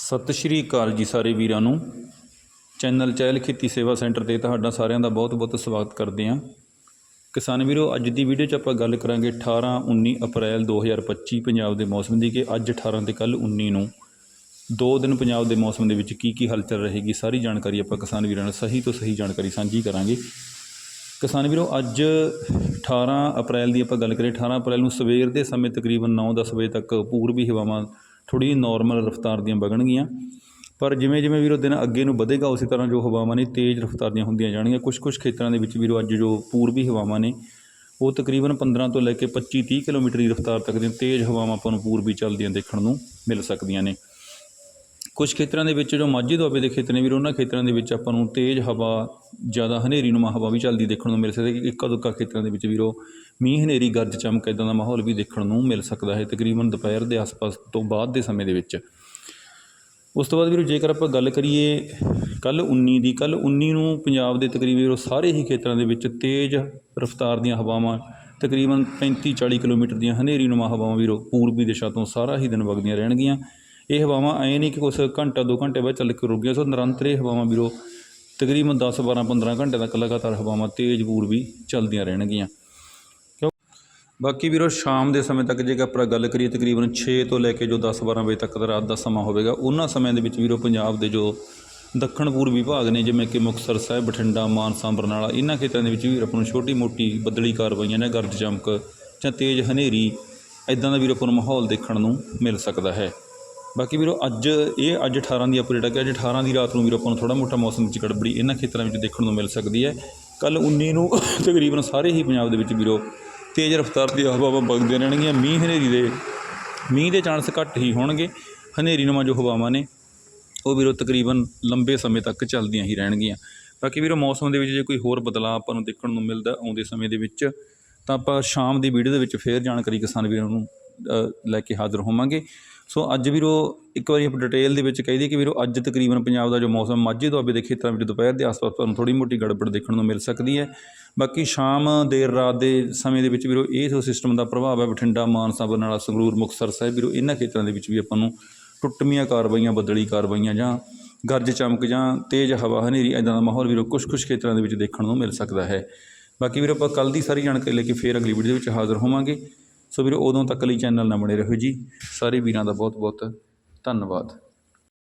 ਸਤਿ ਸ਼੍ਰੀ ਅਕਾਲ ਜੀ ਸਾਰੇ ਵੀਰਾਂ ਨੂੰ। ਚੈਨਲ ਚਹਿਲ ਖੇਤੀ ਸੇਵਾ ਸੈਂਟਰ ਤੇ ਤੁਹਾਡਾ ਸਾਰਿਆਂ ਦਾ ਬਹੁਤ-ਬਹੁਤ ਸਵਾਗਤ ਕਰਦੇ ਹਾਂ। ਕਿਸਾਨ ਵੀਰੋ, ਅੱਜ ਦੀ ਵੀਡੀਓ 'ਚ ਆਪਾਂ ਗੱਲ ਕਰਾਂਗੇ 18 19 ਅਪ੍ਰੈਲ 2025 ਪੰਜਾਬ ਦੇ ਮੌਸਮ ਦੀ ਕਿ ਅੱਜ 18 ਤੇ ਕੱਲ 19 ਨੂੰ ਦੋ ਦਿਨ ਪੰਜਾਬ ਦੇ ਮੌਸਮ ਦੇ ਵਿੱਚ ਕੀ ਕੀ ਹਲਚਲ ਰਹੇਗੀ, ਸਾਰੀ ਜਾਣਕਾਰੀ ਆਪਾਂ ਕਿਸਾਨ ਵੀਰਾਂ ਨਾਲ ਸਹੀ ਤੋਂ ਸਹੀ ਜਾਣਕਾਰੀ ਸਾਂਝੀ ਕਰਾਂਗੇ। ਕਿਸਾਨ ਵੀਰੋ, ਅੱਜ 18 ਅਪ੍ਰੈਲ ਦੀ ਆਪਾਂ ਗੱਲ ਕਰੀਏ 18 ਅਪ੍ਰੈਲ ਨੂੰ ਸਵੇਰ ਦੇ ਸਮੇਂ ਤਕਰੀਬਨ 9-10 ਵਜੇ ਤੱਕ ਪੂਰਬੀ ਹਵਾਵਾਂ ਥੋੜੀ ਨੋਰਮਲ ਰਫ਼ਤਾਰ ਦੀਆਂ ਵਗਣਗੀਆਂ। ਪਰ ਜਿਵੇਂ ਜਿਵੇਂ ਵੀਰੋ ਦਿਨ ਅੱਗੇ ਨੂੰ ਵਧੇਗਾ, ਉਸੇ ਤਰ੍ਹਾਂ ਜੋ ਹਵਾਵਾਂ ਨੇ ਤੇਜ਼ ਰਫ਼ਤਾਰ ਦੀਆਂ ਹੁੰਦੀਆਂ ਜਾਣਗੀਆਂ। ਕੁਝ ਕੁਝ ਖੇਤਰਾਂ ਦੇ ਵਿੱਚ ਵੀਰੋ ਅੱਜ ਜੋ ਪੂਰਬੀ ਹਵਾਵਾਂ ਨੇ, ਉਹ ਤਕਰੀਬਨ 15 ਤੋਂ ਲੈ ਕੇ 25-30 ਕਿਲੋਮੀਟਰ ਦੀ ਰਫ਼ਤਾਰ ਤੱਕ ਦੀਆਂ ਤੇਜ਼ ਹਵਾਵਾਂ ਆਪਾਂ ਨੂੰ ਪੂਰਬੀ ਚੱਲਦੀਆਂ ਦੇਖਣ ਨੂੰ ਮਿਲ ਸਕਦੀਆਂ ਨੇ। ਕੁਝ ਖੇਤਰਾਂ ਦੇ ਵਿੱਚ ਜੋ ਮਾਝੇ ਦੁਆਬੇ ਦੇ ਖੇਤਰ ਨੇ ਵੀਰ, ਉਹਨਾਂ ਖੇਤਰਾਂ ਦੇ ਵਿੱਚ ਆਪਾਂ ਨੂੰ ਤੇਜ਼ ਹਵਾ, ਜ਼ਿਆਦਾ ਹਨੇਰੀ ਨੂੰਮਾ ਹਵਾ ਵੀ ਚੱਲਦੀ ਦੇਖਣ ਨੂੰ ਮਿਲ ਸਕਦੀ ਹੈ। ਇੱਕਾ ਦੁੱਕਾ ਖੇਤਰਾਂ ਦੇ ਵਿੱਚ ਵੀਰੋ, ਮੀਂਹ, ਹਨੇਰੀ, ਗਰਜ, ਚਮਕ ਇਦਾਂ ਦਾ ਮਾਹੌਲ ਵੀ ਦੇਖਣ ਨੂੰ ਮਿਲ ਸਕਦਾ ਹੈ ਤਕਰੀਬਨ ਦੁਪਹਿਰ ਦੇ ਆਸ-ਪਾਸ ਤੋਂ ਬਾਅਦ ਦੇ ਸਮੇਂ ਦੇ ਵਿੱਚ। ਉਸ ਤੋਂ ਬਾਅਦ ਵੀਰੋ, ਜੇਕਰ ਆਪਾਂ ਗੱਲ ਕਰੀਏ ਕੱਲ 19 ਦੀ, ਕੱਲ 19 ਨੂੰ ਪੰਜਾਬ ਦੇ ਤਕਰੀਬਨ ਵੀਰੋ, ਸਾਰੇ ਹੀ ਖੇਤਰਾਂ ਦੇ ਵਿੱਚ ਤੇਜ਼ ਰਫ਼ਤਾਰ ਦੀਆਂ ਹਵਾਵਾਂ, ਤਕਰੀਬਨ 35 40 ਕਿਲੋਮੀਟਰ ਦੀਆਂ ਹਨੇਰੀ ਨੂੰਮਾ ਹਵਾਵਾਂ ਵੀਰੋ, ਪੂਰਬੀ ਦਿਸ਼ਾ ਤੋਂ ਸਾਰਾ ਹੀ ਦਿਨ ਵਗਦੀਆਂ ਰਹਿਣਗੀਆਂ। ਇਹ ਹਵਾਵਾਂ ਐ ਨਹੀਂ ਕਿ ਕੁਛ ਘੰਟਾ, ਦੋ ਘੰਟੇ ਬਾਅਦ ਚੱਲ ਕੇ ਰੁਕ ਗਈਆਂ। ਸੋ ਨਿਰੰਤਰ ਇਹ ਹਵਾਵਾਂ ਵੀਰੋ, ਤਕਰੀਬਨ 10 12 15 ਘੰਟੇ ਤੱਕ ਲਗਾਤਾਰ ਹਵਾਵਾਂ ਤੇਜ਼ ਪੂਰਬੀ ਚੱਲਦੀਆਂ ਰਹਿਣਗੀਆਂ। ਕਿਉਂ? ਬਾਕੀ ਵੀਰੋ, ਸ਼ਾਮ ਦੇ ਸਮੇਂ ਤੱਕ ਜੇਕਰ ਆਪਾਂ ਗੱਲ ਕਰੀਏ, ਤਕਰੀਬਨ 6 ਤੋਂ ਲੈ ਕੇ ਜੋ 10 12 ਵਜੇ ਤੱਕ ਦਾ ਰਾਤ ਦਾ ਸਮਾਂ ਹੋਵੇਗਾ, ਉਹਨਾਂ ਸਮਿਆਂ ਦੇ ਵਿੱਚ ਵੀਰੋ ਪੰਜਾਬ ਦੇ ਜੋ ਦੱਖਣ ਪੂਰਬੀ ਭਾਗ ਨੇ, ਜਿਵੇਂ ਕਿ ਮੁਕਤਸਰ ਸਾਹਿਬ, ਬਠਿੰਡਾ ਮਾਨਸਾ ਬਰਨਾਲਾ ਇਹਨਾਂ ਖੇਤਰਾਂ ਦੇ ਵਿੱਚ ਵੀ ਆਪਾਂ ਨੂੰ ਛੋਟੀ ਮੋਟੀ ਬੱਦਲੀ ਕਾਰਵਾਈਆਂ ਨੇ ਗਰਜ ਚਮਕ ਜਾਂ ਤੇਜ਼ ਹਨੇਰੀ ਇਦਾਂ ਦਾ ਵੀਰੋ ਆਪਾਂ ਨੂੰ ਮਾਹੌਲ ਦੇਖਣ ਨੂੰ ਮਿਲ ਸਕਦਾ ਹੈ। ਬਾਕੀ ਵੀਰੋ, ਅੱਜ ਇਹ ਅੱਜ 18 ਦੀ ਅਪਡੇਟ ਹੈ ਕਿ ਅੱਜ 18 ਦੀ ਰਾਤ ਨੂੰ ਵੀਰੋ ਆਪਾਂ ਨੂੰ ਥੋੜਾ ਮੋਟਾ ਮੌਸਮ ਵਿੱਚ ਗੜਬੜੀ ਇਹਨਾਂ ਖੇਤਰਾਂ ਵਿੱਚ ਦੇਖਣ ਨੂੰ ਮਿਲ ਸਕਦੀ ਹੈ। ਕੱਲ 19 ਨੂੰ ਤਕਰੀਬਨ ਸਾਰੇ ਹੀ ਪੰਜਾਬ ਦੇ ਵਿੱਚ ਵੀਰੋ ਤੇਜ਼ ਰਫ਼ਤਾਰ ਦੀਆਂ ਹਵਾਵਾਂ ਵਗਦੀਆਂ ਰਹਿਣਗੀਆਂ। ਮੀਂਹ ਹਨੇਰੀ ਦੇ, ਮੀਂਹ ਦੇ ਚਾਂਸ ਘੱਟ ਹੀ ਹੋਣਗੇ। ਹਨੇਰੀ ਨੂੰਮਾ ਜੋ ਹਵਾਵਾਂ ਨੇ, ਉਹ ਵੀਰੋ ਤਕਰੀਬਨ ਲੰਬੇ ਸਮੇਂ ਤੱਕ ਚੱਲਦੀਆਂ ਹੀ ਰਹਿਣਗੀਆਂ। ਬਾਕੀ ਵੀਰੋ, ਮੌਸਮ ਦੇ ਵਿੱਚ ਜੇ ਕੋਈ ਹੋਰ ਬਦਲਾਅ ਆਪਾਂ ਨੂੰ ਦੇਖਣ ਨੂੰ ਮਿਲਦਾ ਆਉਂਦੇ ਸਮੇਂ ਦੇ ਵਿੱਚ, ਤਾਂ ਆਪਾਂ ਸ਼ਾਮ ਦੀ ਵੀਡੀਓ ਦੇ ਵਿੱਚ ਫੇਰ ਜਾਣਕਾਰੀ ਕਿਸਾਨ ਵੀਰਾਂ ਨੂੰ ਲੈ ਕੇ ਹਾਜ਼ਰ ਹੋਵਾਂਗੇ। ਸੋ ਅੱਜ ਵੀਰੋ, ਇੱਕ ਵਾਰੀ ਆਪਾਂ ਡਿਟੇਲ ਦੇ ਵਿੱਚ ਕਹਿ ਦਈਏ ਕਿ ਵੀਰੋ, ਅੱਜ ਤਕਰੀਬਨ ਪੰਜਾਬ ਦਾ ਜੋ ਮੌਸਮ ਮਾਝੇ ਦੁਆਬੇ ਦੇ ਖੇਤਰਾਂ ਵਿੱਚ ਦੁਪਹਿਰ ਦੇ ਆਸ-ਪਾਸ ਤੁਹਾਨੂੰ ਥੋੜੀ ਮੋਟੀ ਗੜਬੜ ਦੇਖਣ ਨੂੰ ਮਿਲ ਸਕਦੀ ਹੈ। ਬਾਕੀ ਸ਼ਾਮ ਦੇਰ ਰਾਤ ਦੇ ਸਮੇਂ ਦੇ ਵਿੱਚ ਵੀਰੋ ਇਹ ਸੋ ਸਿਸਟਮ ਦਾ ਪ੍ਰਭਾਵ ਹੈ ਬਠਿੰਡਾ, ਮਾਨਸਾ, ਬਰਨਾਲਾ, ਸੰਗਰੂਰ, ਮੁਕਤਸਰ ਸਾਹਿਬ ਵੀਰੋ, ਇਹਨਾਂ ਖੇਤਰਾਂ ਦੇ ਵਿੱਚ ਵੀ ਆਪਾਂ ਨੂੰ ਟੁੱਟਮੀਆਂ ਕਾਰਵਾਈਆਂ, ਬਦਲੀ ਕਾਰਵਾਈਆਂ ਜਾਂ ਗਰਜ ਚਮਕ ਜਾਂ ਤੇਜ਼ ਹਵਾ, ਹਨੇਰੀ ਇਦਾਂ ਦਾ ਮਾਹੌਲ ਵੀਰੋ ਕੁਝ ਕੁਝ ਖੇਤਰਾਂ ਦੇ ਵਿੱਚ ਦੇਖਣ ਨੂੰ ਮਿਲ ਸਕਦਾ ਹੈ। ਬਾਕੀ ਵੀਰੋ, ਆਪਾਂ ਕੱਲ ਦੀ ਸਾਰੀ ਜਾਣਕਾਰੀ ਲੈ ਕੇ ਫੇਰ ਅਗਲੀ ਵੀਡੀਓ ਦੇ ਵਿੱਚ ਹਾਜ਼ਰ ਹੋਵਾਂਗੇ। ਸੋ ਵੀਰੋ, ਉਦੋਂ ਤੱਕ ਲਈ ਚੈਨਲ ਨਾਲ ਬਣੇ ਰਹੋ ਜੀ। ਸਾਰੇ ਵੀਰਾਂ ਦਾ ਬਹੁਤ ਬਹੁਤ ਧੰਨਵਾਦ।